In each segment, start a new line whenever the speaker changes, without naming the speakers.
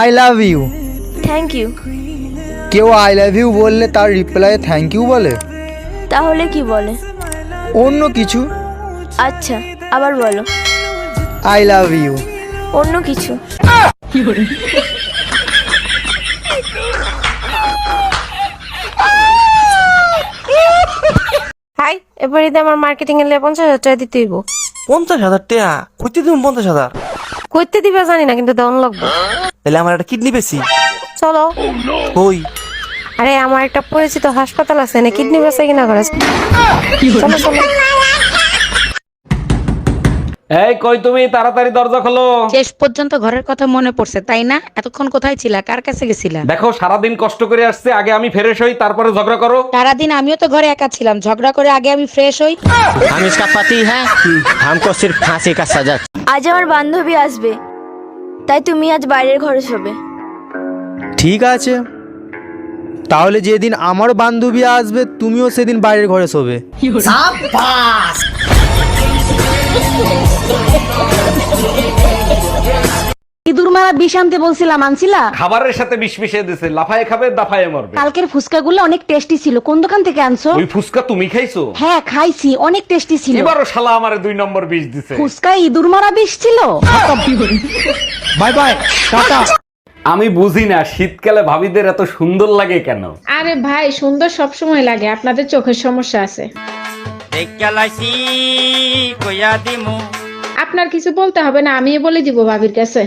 I love you
thank you
কেউ I love you বললে তার রিপ্লাই থ্যাংক ইউ বলে?
তাহলে কি বলে?
অন্য কিছু?
আচ্ছা আবার বলো।
আই লাভ ইউ
অন্য কিছু?
হাই এবার আমার মার্কেটিং এর পঞ্চাশ হাজার টাকা দিতে হইব।
পঞ্চাশ হাজার টাকা? কইতে দিন পঞ্চাশ হাজার?
করতে দিবে জানি না কিন্তু দন লাগবে।
তাহলে আমার একটা কিডনি বেশি
চলো।
কই?
আরে আমার একটা পরিচিত হাসপাতাল আছে না কিডনি বেচা কিনা করে চলো চলো।
এই কই তুমি তাড়াতাড়ি দরজা খোলো
শেষ পর্যন্ত ঘরের কথা মনে পড়ছে তাই না এতক্ষণ কোথায় ছিলা কার কাছে গেছিলা
দেখো সারাদিন কষ্ট করে আসছে আগে আমি ফ্রেশ হই তারপরে ঝগড়া করো
সারাদিন আমিও তো ঘরে একা ছিলাম ঝগড়া করে আগে আমি ফ্রেশ হই
हम इसका पति है हमको सिर्फ फांसी का सजा
আজ আমার বান্ধবী আসবে তাই তুমি আজ বাইরের ঘরে শোবে
ঠিক আছে তাহলে যেদিন আমার বান্ধবী আসবে তুমিও সেদিন বাইরের ঘরে শোবে
বিষ আনতে বলছিলাম আনছিলা?
খাবারের সাথে বিষ মিশিয়ে দিছে লাফায় খাবে দাফায় মরবে।
কালকের ফুচকাগুলো অনেক টেস্টি ছিল। কোন দোকান থেকে আনছো?
ওই ফুসকা তুমি খাইছো?
হ্যাঁ খাইছি অনেক টেস্টি ছিল।
এবারও শালা আমারে দুই নম্বর বিষ দিছে।
ফুচকা ইঁদুর মারা বিষ ছিল?
Bye bye tata.
আমি বুঝি না শীতকালে ভাবিদের এত সুন্দর লাগে কেন?
আরে ভাই সুন্দর সবসময় লাগে আপনাদের চোখের সমস্যা আছে। আপনার কিছু বলতে হবে না আমি বলে দিব ভাবির কাছে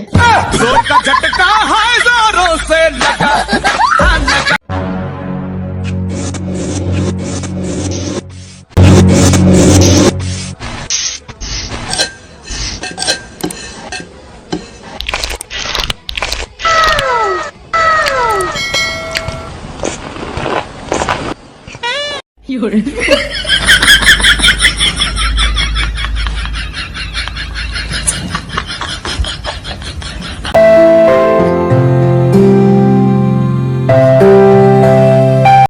有人。